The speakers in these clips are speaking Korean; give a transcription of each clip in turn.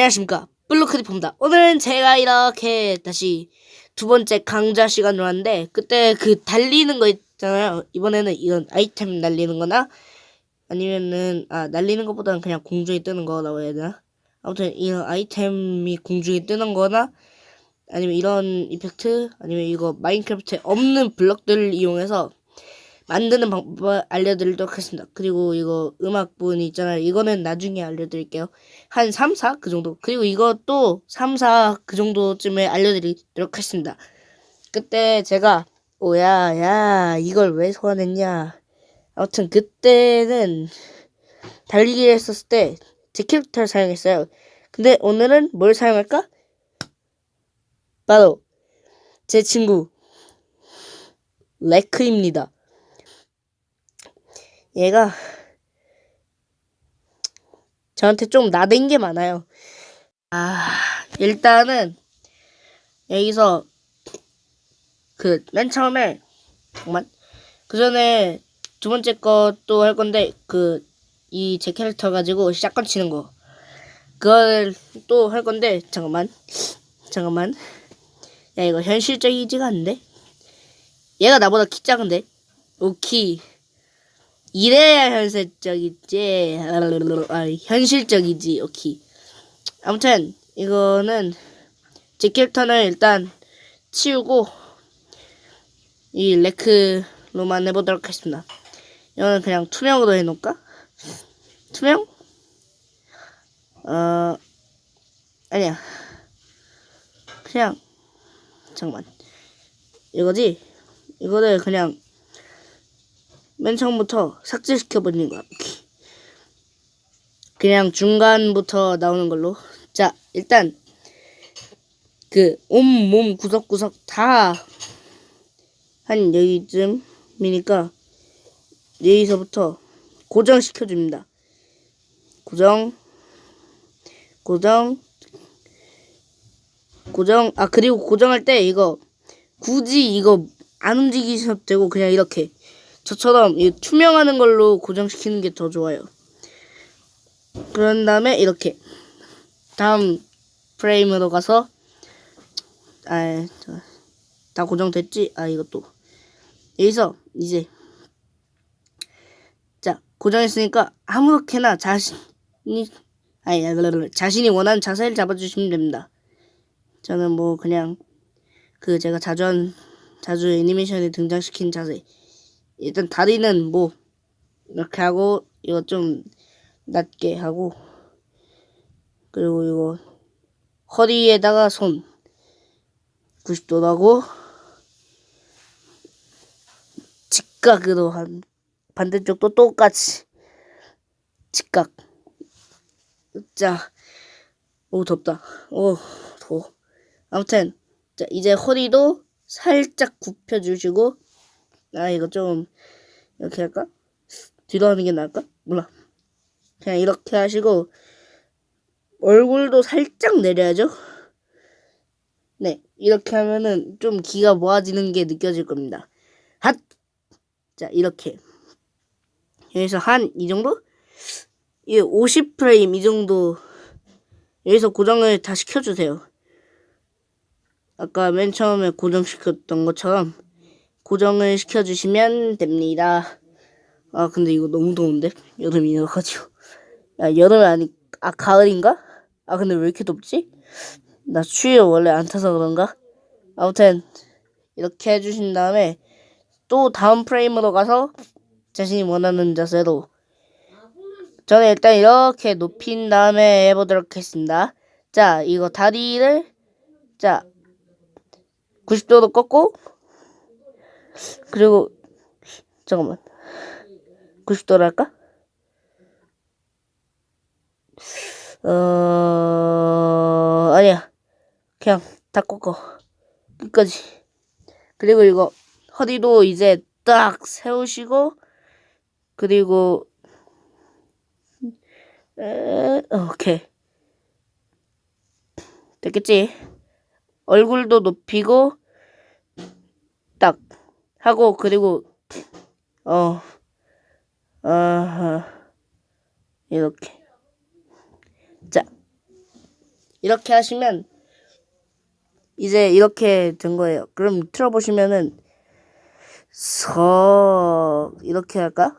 안녕하십니까. 블루크리프입니다. 오늘은 제가 이렇게 다시 두 번째 강좌 시간으로 왔는데 그때 그 달리는 거 있잖아요. 이번에는 이런 아이템 날리는 거나 아니면은 아 날리는 것보다는 그냥 공중에 뜨는 거라고 해야 되나? 아무튼 이런 아이템이 공중에 뜨는 거나 아니면 이런 이펙트 아니면 이거 마인크래프트에 없는 블럭들을 이용해서 만드는 방법을 알려드리도록 하겠습니다. 그리고 이거 음악 부분 있잖아요. 이거는 나중에 알려드릴게요. 한 3, 4? 그 정도. 그리고 이것도 3, 4 그 정도쯤에 알려드리도록 하겠습니다. 그때 제가 오야 야 이걸 왜 소환했냐 아무튼 그때는 달리기를 했었을 때 제 캐릭터를 사용했어요. 근데 오늘은 뭘 사용할까? 바로 제 친구 레크입니다. 얘가 저한테 좀 나댄 게 많아요. 아, 일단은 여기서 그 맨 처음에 잠깐만 그 전에 두 번째 것도 할 건데 그 이 제 캐릭터 가지고 샷건 치는 거. 그걸 또 할 건데 잠깐만 잠깐만. 야 이거 현실적이지가 않은데? 얘가 나보다 키 작은데? 오키 이래야 현실적이지 아, 현실적이지 오키 아무튼 이거는 제 캐릭터는 일단 치우고 이 레크로만 해보도록 하겠습니다 이거는 그냥 투명으로 해놓을까? 투명? 어 아니야 그냥 잠깐만 이거지? 이거를 그냥 맨 처음부터 삭제시켜버리는 거야. 그냥 중간부터 나오는 걸로. 자, 일단 그 온몸 구석구석 다 한 여기쯤이니까 여기서부터 고정시켜줍니다. 고정, 고정, 고정. 아 그리고 고정할 때 이거 굳이 이거 안 움직이셔도 되고 그냥 이렇게 저처럼 이 투명하는 걸로 고정시키는 게 더 좋아요. 그런 다음에 이렇게 다음 프레임으로 가서 아, 저, 다 고정됐지? 아, 이것도 여기서 이제 자 고정했으니까 아무렇게나 자신이 아니 자신이 원하는 자세를 잡아주시면 됩니다. 저는 뭐 그냥 그 제가 자주 한 자주 애니메이션에 등장시킨 자세 일단 다리는 뭐 이렇게 하고 이거 좀 낮게 하고 그리고 이거 허리에다가 손 90도로 하고 직각으로 한 반대쪽도 똑같이 직각 자, 오 덥다. 오 더워. 아무튼 자 이제 허리도 살짝 굽혀주시고 아 이거 좀 이렇게 할까? 뒤로 하는 게 나을까? 몰라. 그냥 이렇게 하시고 얼굴도 살짝 내려야죠. 네, 이렇게 하면은 좀 기가 모아지는 게 느껴질 겁니다. 핫! 자, 이렇게. 여기서 한 이 정도? 이 50프레임 이 정도 여기서 고정을 다 시켜주세요. 아까 맨 처음에 고정시켰던 것처럼 고정을 시켜주시면 됩니다. 아 근데 이거 너무 더운데 여름이어가지고 야 여름 아니 아 가을인가? 아 근데 왜 이렇게 덥지? 나 추위에 원래 안 타서 그런가? 아무튼 이렇게 해주신 다음에 또 다음 프레임으로 가서 자신이 원하는 자세로 저는 일단 이렇게 높인 다음에 해보도록 하겠습니다. 자 이거 다리를 자 90도로 꺾고 그리고 잠깐만. 90도로 할까? 어 아니야. 그냥 다 꺾어. 끝까지. 그리고 이거 허리도 이제 딱 세우시고 그리고 에, 오케이. 됐겠지? 얼굴도 높이고 딱 하고 그리고 어, 어 이렇게 자 이렇게 하시면 이제 이렇게 된 거예요. 그럼 틀어보시면은 서 이렇게 할까?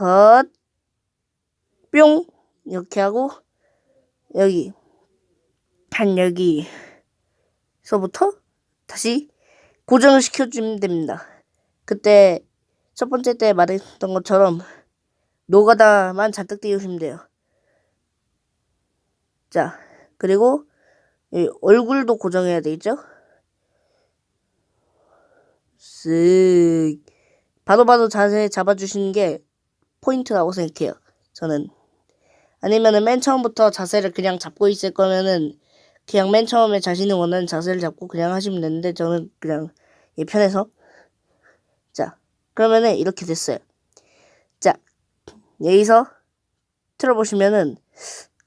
헛, 뿅 이렇게 하고 여기 한 여기서부터 다시 고정을 시켜주면 됩니다. 그때 첫 번째 때 말했던 것처럼 노가다만 잔뜩 띄우시면 돼요. 자, 그리고 이 얼굴도 고정해야 되겠죠? 쓱 바로바로 자세 잡아주시는 게 포인트라고 생각해요. 저는 아니면은 맨 처음부터 자세를 그냥 잡고 있을 거면은 그냥 맨 처음에 자신이 원하는 자세를 잡고 그냥 하시면 되는데 저는 그냥 이 편해서 자 그러면은 이렇게 됐어요. 자 여기서 틀어보시면은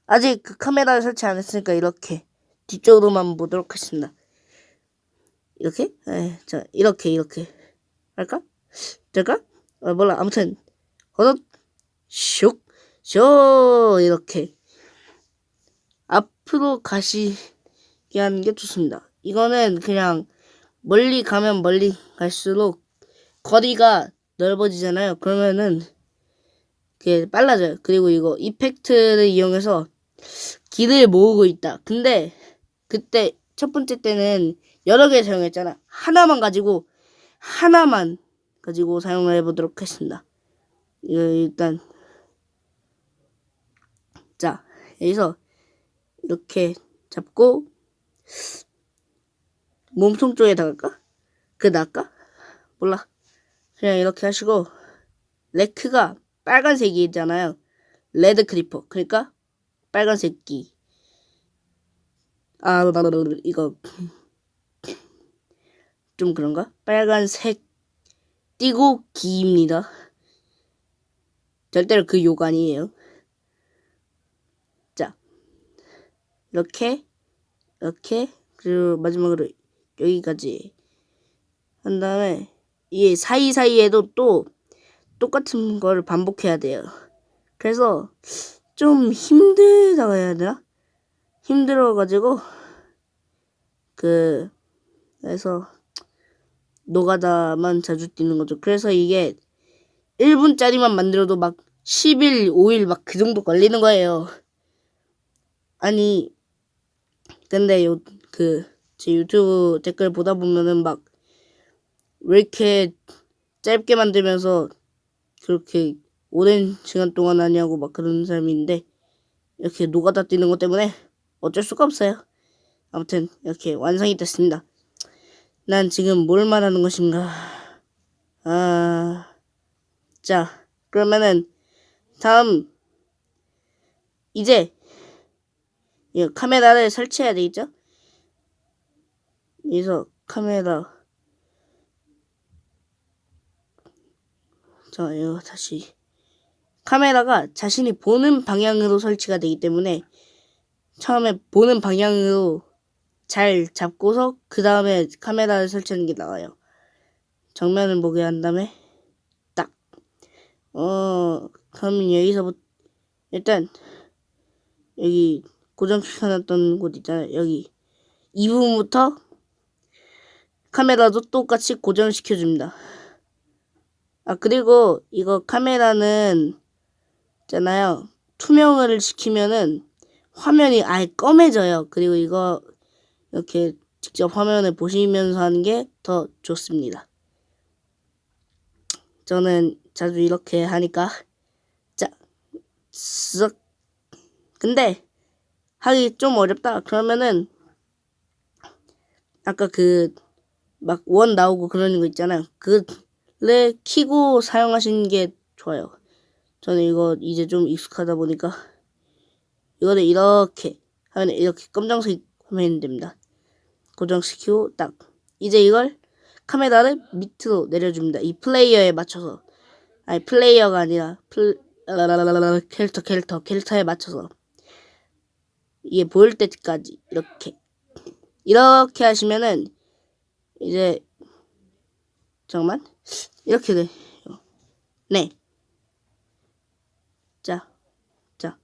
아직 그 카메라를 설치 안 했으니까 이렇게 뒤쪽으로만 보도록 하겠습니다. 이렇게? 에, 자 이렇게 이렇게 할까? 될까? 어, 몰라 아무튼 허덕 슉쇼 이렇게 앞으로 가시게 하는 게 좋습니다. 이거는 그냥 멀리 가면 멀리 갈수록 거리가 넓어지잖아요. 그러면은 그게 빨라져요. 그리고 이거 이펙트를 이용해서 길을 모으고 있다. 근데 그때 첫 번째 때는 여러 개 사용했잖아. 하나만 가지고 하나만 가지고 사용을 해보도록 하겠습니다. 이거 일단 자 여기서 이렇게 잡고 몸통 쪽에다 갈까? 그 나을까? 몰라. 그냥 이렇게 하시고 레크가 빨간색이잖아요. 레드 크리퍼. 그러니까 빨간색 기. 아, 이거 좀 그런가? 빨간색 띄고 기입니다. 절대로 그 욕 아니에요. 자, 이렇게, 이렇게, 그리고 마지막으로 여기까지 한 다음에 이 사이사이에도 또 똑같은 걸 반복해야 돼요. 그래서 좀 힘들다고 해야 되나? 힘들어가지고 그 그래서 노가다만 자주 뛰는 거죠. 그래서 이게 1분짜리만 만들어도 막 10일, 5일 막 그 정도 걸리는 거예요. 아니, 근데 요, 그, 제 유튜브 댓글 보다 보면은 막, 왜 이렇게 짧게 만들면서 그렇게 오랜 시간 동안 하냐고 막 그런 사람인데, 이렇게 노가다 뛰는 것 때문에 어쩔 수가 없어요. 아무튼, 이렇게 완성이 됐습니다. 난 지금 뭘 말하는 것인가? 아, 자, 그러면은 다음 이제 이 카메라를 설치해야 되겠죠? 여기서 카메라 자, 이거 다시 카메라가 자신이 보는 방향으로 설치가 되기 때문에 처음에 보는 방향으로 잘 잡고서 그 다음에 카메라를 설치하는 게 나아요. 정면을 보게 한 다음에 딱. 어 그러면 여기서부터 일단 여기 고정시켜놨던 곳 있잖아요. 여기 이 부분부터 카메라도 똑같이 고정시켜줍니다. 아 그리고 이거 카메라는 있잖아요. 투명을 시키면은 화면이 아예 검해져요. 그리고 이거 이렇게 직접 화면을 보시면서 하는 게 더 좋습니다. 저는 자주 이렇게 하니까 자, 쓱 근데 하기 좀 어렵다. 그러면은 아까 그 막 원 나오고 그러는 거 있잖아요. 그 를 키고 사용하시는 게 좋아요. 저는 이거 이제 좀 익숙하다 보니까 이거를 이렇게 하면 이렇게 검정색 화면이 됩니다. 고정시키고 딱 이제 이걸 카메라를 밑으로 내려줍니다. 이 플레이어에 맞춰서 아니 플레이어가 아니라 플 캐릭터 캐릭터 캐릭터에 맞춰서 이게 보일 때까지 이렇게 이렇게 하시면은 이제 잠깐만 이렇게 돼요. 네. 자, 자,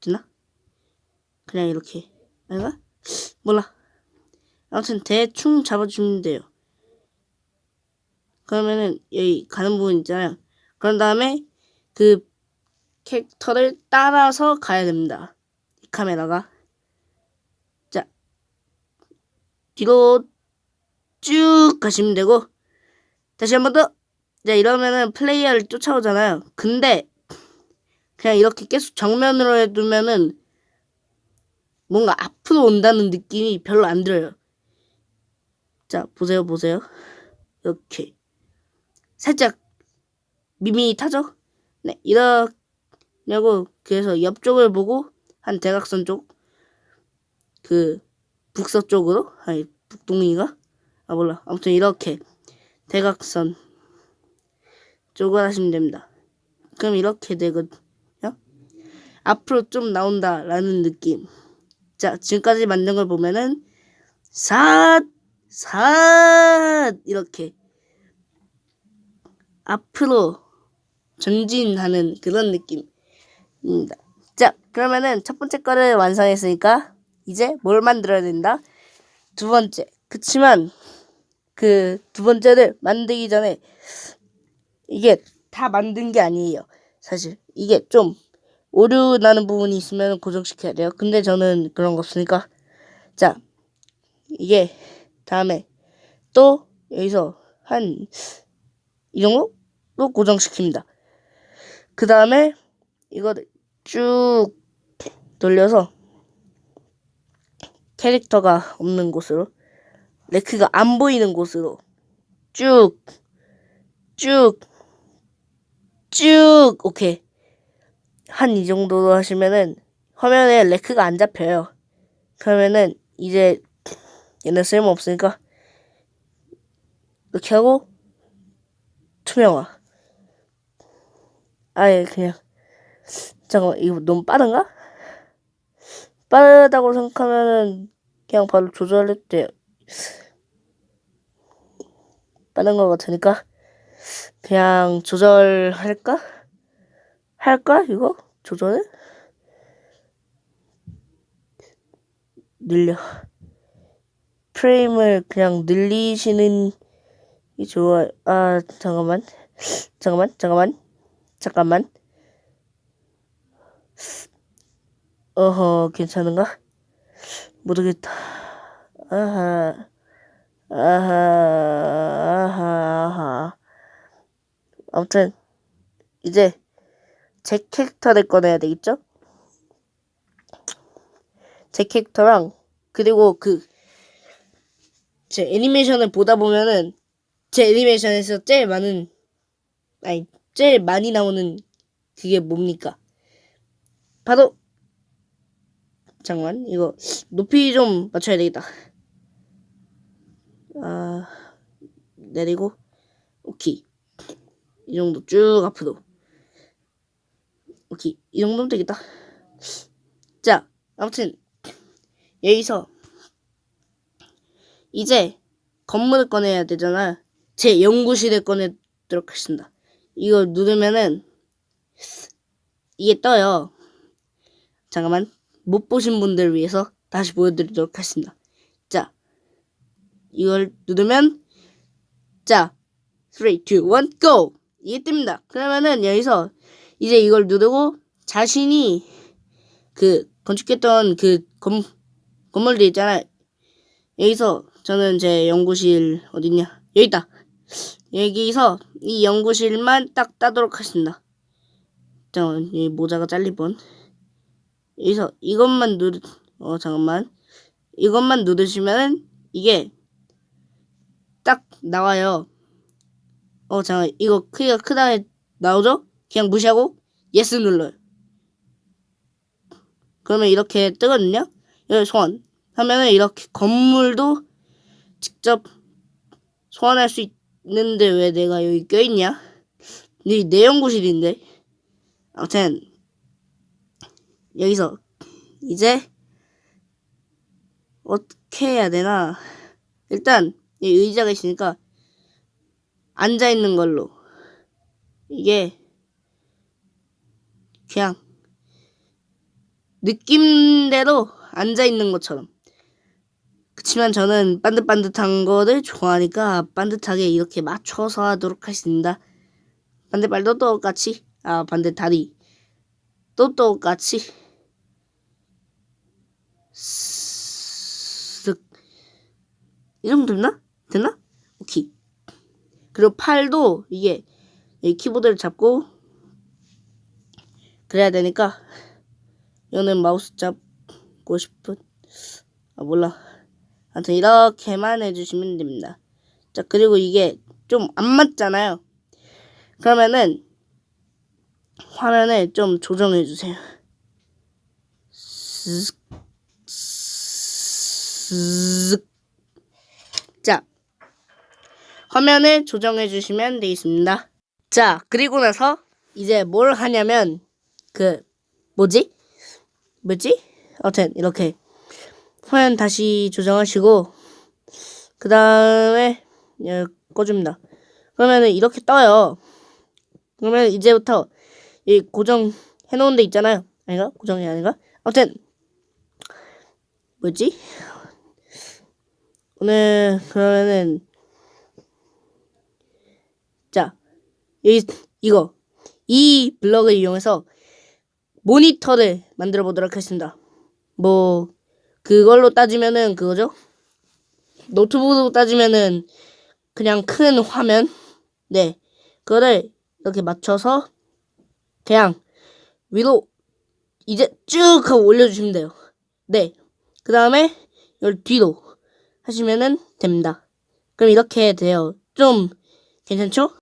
되나? 그냥 이렇게 아닌가? 몰라. 아무튼 대충 잡아주면 돼요. 그러면은 여기 가는 부분 있잖아요. 그런 다음에 그 캐릭터를 따라서 가야 됩니다. 이 카메라가. 자, 뒤로 쭉 가시면 되고, 다시 한 번 더. 자, 이러면은 플레이어를 쫓아오잖아요. 근데, 그냥 이렇게 계속 정면으로 해두면은, 뭔가 앞으로 온다는 느낌이 별로 안 들어요. 자, 보세요, 보세요. 이렇게. 살짝 밋밋하죠? 네, 이러냐고 그래서 옆쪽을 보고 한 대각선 쪽, 그 북서쪽으로, 아니 북동이가, 아 몰라, 아무튼 이렇게 대각선 쪽을 하시면 됩니다. 그럼 이렇게 되거든요. 앞으로 좀 나온다 라는 느낌. 자, 지금까지 만든 걸 보면은 삿, 삿 이렇게 앞으로 전진하는 그런 느낌입니다. 자, 그러면은 첫 번째 거를 완성했으니까 이제 뭘 만들어야 된다? 두 번째. 그치만 그 두 번째를 만들기 전에 이게 다 만든 게 아니에요. 사실 이게 좀 오류 나는 부분이 있으면 고정시켜야 돼요. 근데 저는 그런 거 없으니까 자 이게 다음에 또 여기서 한 이 정도로 고정시킵니다. 그 다음에 이거를 쭉 돌려서 캐릭터가 없는 곳으로 레크가 안 보이는 곳으로 쭉 쭉, 쭉, 오케이. 한 이 정도로 하시면은 화면에 레크가 안 잡혀요. 그러면은 이제 얘네 쓸모 없으니까 이렇게 하고 투명화. 아예 그냥 잠깐만 이거 너무 빠른가? 빠르다고 생각하면은 그냥 바로 조절해도 돼요. 빠른 것 같으니까 그냥 조절할까? 할까 이거 조절을 늘려 프레임을 그냥 늘리시는 이 좋아. 아 잠깐만, 잠깐만, 잠깐만, 잠깐만. 어허 괜찮은가? 모르겠다. 아하, 아하, 아하, 아하. 아무튼 이제 제 캐릭터를 꺼내야 되겠죠? 제 캐릭터랑 그리고 그 제 애니메이션을 보다 보면은 제 애니메이션에서 제일 많은 아니 제일 많이 나오는 그게 뭡니까? 바로 잠깐만 이거 높이 좀 맞춰야 되겠다. 아 내리고 오케이 이 정도 쭉 앞으로 오케이 이 정도면 되겠다. 자 아무튼 여기서 이제 건물을 꺼내야 되잖아. 제 연구실을 꺼내도록 하겠습니다. 이걸 누르면은 이게 떠요. 잠깐만 못 보신 분들을 위해서 다시 보여드리도록 하겠습니다. 자, 이걸 누르면 자, 3, 2, 1, GO! 이게 뜹니다. 그러면은 여기서 이제 이걸 누르고 자신이 그 건축했던 그 건, 건물들 있잖아요. 여기서 저는 제 연구실 어딨냐? 여기 있다. 여기서 이 연구실만 딱 따도록 하겠습니다. 잠깐만, 이 모자가 뻔. 여기서 이것만 누르, 어, 잠깐만. 이것만 누르시면은 이게 딱 나와요. 어, 잠깐, 이거 크기가 크다 나오죠? 그냥 무시하고 예스 눌러요. 그러면 이렇게 뜨거든요? 여기 소환. 하면은 이렇게 건물도 직접 소환할 수 있는데 왜 내가 여기 껴있냐? 네, 내 연구실인데. 아무튼, 여기서 이제 어떻게 해야 되나? 일단, 이 의자가 있으니까 앉아 있는 걸로. 이게 그냥 느낌대로 앉아 있는 것처럼. 그치만 저는 반듯반듯한 거를 좋아하니까 반듯하게 이렇게 맞춰서 하도록 하겠습니다. 반대발도 똑같이, 아 반대 다리 또 똑같이 쓱 이 정도 됐나? 됐나? 오케이. 그리고 팔도 이게 이 키보드를 잡고 그래야 되니까 이거는 마우스 잡고 싶은 아 몰라 아무튼 이렇게만 해주시면 됩니다 자 그리고 이게 좀 안 맞잖아요 그러면은 화면을 좀 조정해 주세요. 자 화면을 조정해 주시면 되겠습니다 자 그리고 나서 이제 뭘 하냐면 그 뭐지? 뭐지? 아무튼 이렇게 화면 다시 조정하시고 그 다음에 꺼줍니다. 그러면은 이렇게 떠요. 그러면 이제부터 이 고정 해놓은 데 있잖아요. 아닌가? 고정이 아닌가? 아무튼 뭐지? 오늘 그러면은 자 이, 이거 이 블럭을 이용해서 모니터를 만들어 보도록 하겠습니다. 뭐 그걸로 따지면은 그거죠. 노트북으로 따지면은 그냥 큰 화면. 네. 그거를 이렇게 맞춰서 그냥 위로 이제 쭉 하고 올려주시면 돼요. 네. 그 다음에 이걸 뒤로 하시면은 됩니다. 그럼 이렇게 돼요. 좀 괜찮죠?